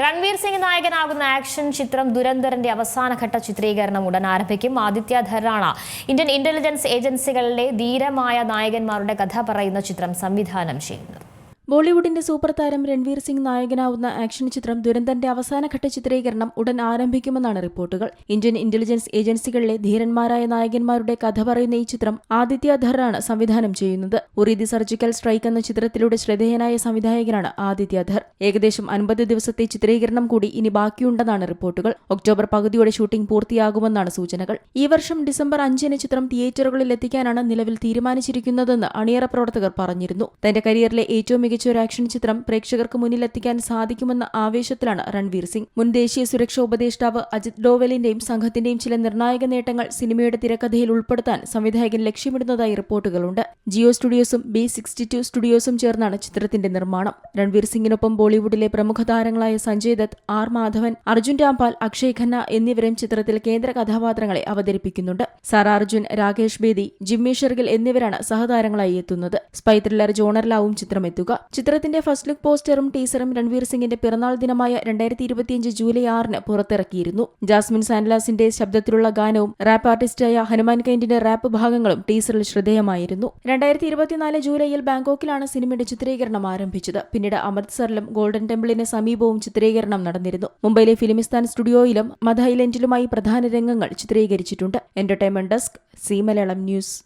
രൺവീർ സിംഗ് നായകനാകുന്ന ആക്ഷൻ ചിത്രം ദുരന്തറിന്റെ അവസാനഘട്ട ചിത്രീകരണം ഉടൻ ആരംഭിക്കും. ആദിത്യ ധരാണ. ഇന്ത്യൻ ഇന്റലിജൻസ് ഏജൻസികളിലെ ധീരമായ നായകന്മാരുടെ കഥ പറയുന്ന ചിത്രം സംവിധാനം ചെയ്യുന്നത്. ബോളിവുഡിന്റെ സൂപ്പർ താരം രൺവീർ സിംഗ് നായകനാവുന്ന ആക്ഷൻ ചിത്രം ദുരന്തന്റെ അവസാനഘട്ട ചിത്രീകരണം ഉടൻ ആരംഭിക്കുമെന്നാണ് റിപ്പോർട്ടുകൾ. ഇന്ത്യൻ ഇന്റലിജൻസ് ഏജൻസികളിലെ ധീരന്മാരായ നായകന്മാരുടെ കഥ പറയുന്ന ഈ ചിത്രം ആദിത്യ ധറാണ് സംവിധാനം ചെയ്യുന്നത്. ഉറി ദി സർജിക്കൽ സ്ട്രൈക്ക് എന്ന ചിത്രത്തിലൂടെ ശ്രദ്ധേയനായ സംവിധായകനാണ് ആദിത്യ ധർ ഏകദേശം അൻപത് ദിവസത്തെ ചിത്രീകരണം കൂടി ഇനി ബാക്കിയുണ്ടെന്നാണ് റിപ്പോർട്ടുകൾ. ഒക്ടോബർ പകുതിയോടെ ഷൂട്ടിംഗ് പൂർത്തിയാകുമെന്നാണ് സൂചനകൾ. ഈ വർഷം ഡിസംബർ അഞ്ചിന് ചിത്രം തിയേറ്ററുകളിൽ എത്തിക്കാനാണ് നിലവിൽ തീരുമാനിച്ചിരിക്കുന്നതെന്ന് അണിയറ പ്രവർത്തകർ പറഞ്ഞിരുന്നു. തന്റെ കരിയറിലെ ഏറ്റവും ഒരു ആക്ഷൻ ചിത്രം പ്രേക്ഷകർക്ക് മുന്നിലെത്തിക്കാൻ സാധിക്കുമെന്ന ആവേശത്തിലാണ് രൺവീർ സിംഗ്. മുൻ ദേശീയ സുരക്ഷാ ഉപദേഷ്ടാവ് അജിത് ഡോവലിന്റെയും സംഘത്തിന്റെയും ചില നിർണായക നേട്ടങ്ങൾ സിനിമയുടെ തിരക്കഥയിൽ ഉൾപ്പെടുത്താൻ സംവിധായകൻ ലക്ഷ്യമിടുന്നതായി റിപ്പോർട്ടുകളുണ്ട്. ജിയോ സ്റ്റുഡിയോസും ബി സിക്സ്റ്റി ടു സ്റ്റുഡിയോസും ചേർന്നാണ് ചിത്രത്തിന്റെ നിർമ്മാണം. രൺവീർ സിംഗിനൊപ്പം ബോളിവുഡിലെ പ്രമുഖ താരങ്ങളായ സഞ്ജയ് ദത്ത് ആർ മാധവൻ അർജുൻ രാംപാൽ അക്ഷയ് ഖന്ന എന്നിവരും ചിത്രത്തിൽ കേന്ദ്ര കഥാപാത്രങ്ങളെ അവതരിപ്പിക്കുന്നുണ്ട്. സാർ അർജുൻ രാകേഷ് ബേദി ജിമ്മി ഷെർഗിൽ എന്നിവരാണ് സഹതാരങ്ങളായി എത്തുന്നത്. സ്പൈ ത്രില്ലർ ജോണറിലാവും ചിത്രം എത്തുക ചിത്രത്തിന്റെ ഫസ്റ്റ് ലുക്ക് പോസ്റ്ററും ടീസറും രൺവീർ സിംഗിന്റെ പിറന്നാൾ ദിനമായ രണ്ടായിരത്തി ഇരുപത്തിയഞ്ച് ജൂലൈ ആറിന് പുറത്തിറക്കിയിരുന്നു. ജാസ്മിൻ സാൻലാസിന്റെ ശബ്ദത്തിലുള്ള ഗാനവും റാപ്പ് ആർട്ടിസ്റ്റായ ഹനുമാൻ കൈൻഡിന്റെ റാപ്പ് ഭാഗങ്ങളും ടീസറിൽ ശ്രദ്ധേയമായിരുന്നു. രണ്ടായിരത്തി ഇരുപത്തിനാല് ജൂലൈയിൽ ബാങ്കോക്കിലാണ് സിനിമയുടെ ചിത്രീകരണം ആരംഭിച്ചത്. പിന്നീട് അമൃത്സറിലും ഗോൾഡൻ ടെമ്പിളിന് സമീപവും ചിത്രീകരണം നടന്നിരുന്നു. മുംബൈയിലെ ഫിലിമിസ്ഥാൻ സ്റ്റുഡിയോയിലും മധ ഐലൻഡിലുമായി പ്രധാന രംഗങ്ങൾ ചിത്രീകരിച്ചിട്ടുണ്ട്. Entertainment desk Zee Malayalam news.